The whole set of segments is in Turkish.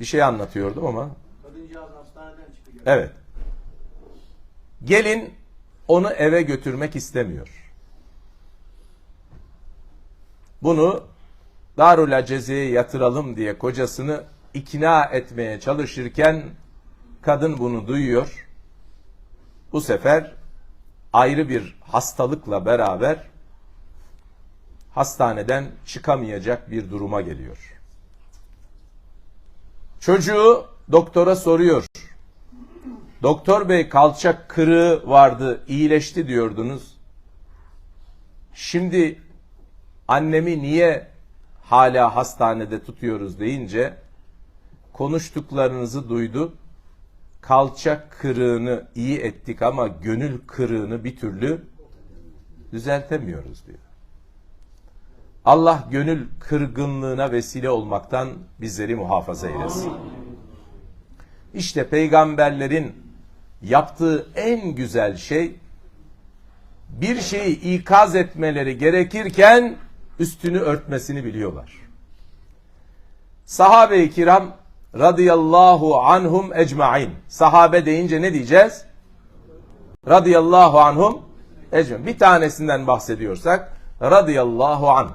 Bir şey anlatıyordum ama. Kadıncağız hastaneden çıkacak. Evet. Gelin onu eve götürmek istemiyor. Bunu Darül Aceze'ye yatıralım diye kocasını ikna etmeye çalışırken kadın bunu duyuyor. Bu sefer ayrı bir hastalıkla beraber hastaneden çıkamayacak bir duruma geliyor. Çocuğu doktora soruyor. Doktor bey kalçak kırığı vardı, iyileşti diyordunuz. Şimdi annemi niye hala hastanede tutuyoruz deyince konuştuklarınızı duydu. Kalçak kırığını iyi ettik ama gönül kırığını bir türlü düzeltemiyoruz diyor. Allah gönül kırgınlığına vesile olmaktan bizleri muhafaza eylesin. İşte peygamberlerin yaptığı en güzel şey bir şeyi ikaz etmeleri gerekirken üstünü örtmesini biliyorlar. Sahabe-i kiram radıyallahu anhum ecmain. Sahabe deyince ne diyeceğiz? Radıyallahu anhum ecmain. Bir tanesinden bahsediyorsak radıyallahu anh.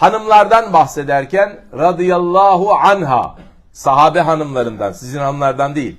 Hanımlardan bahsederken radıyallahu anha. Sahabe hanımlarından, sizin hanımlardan değil.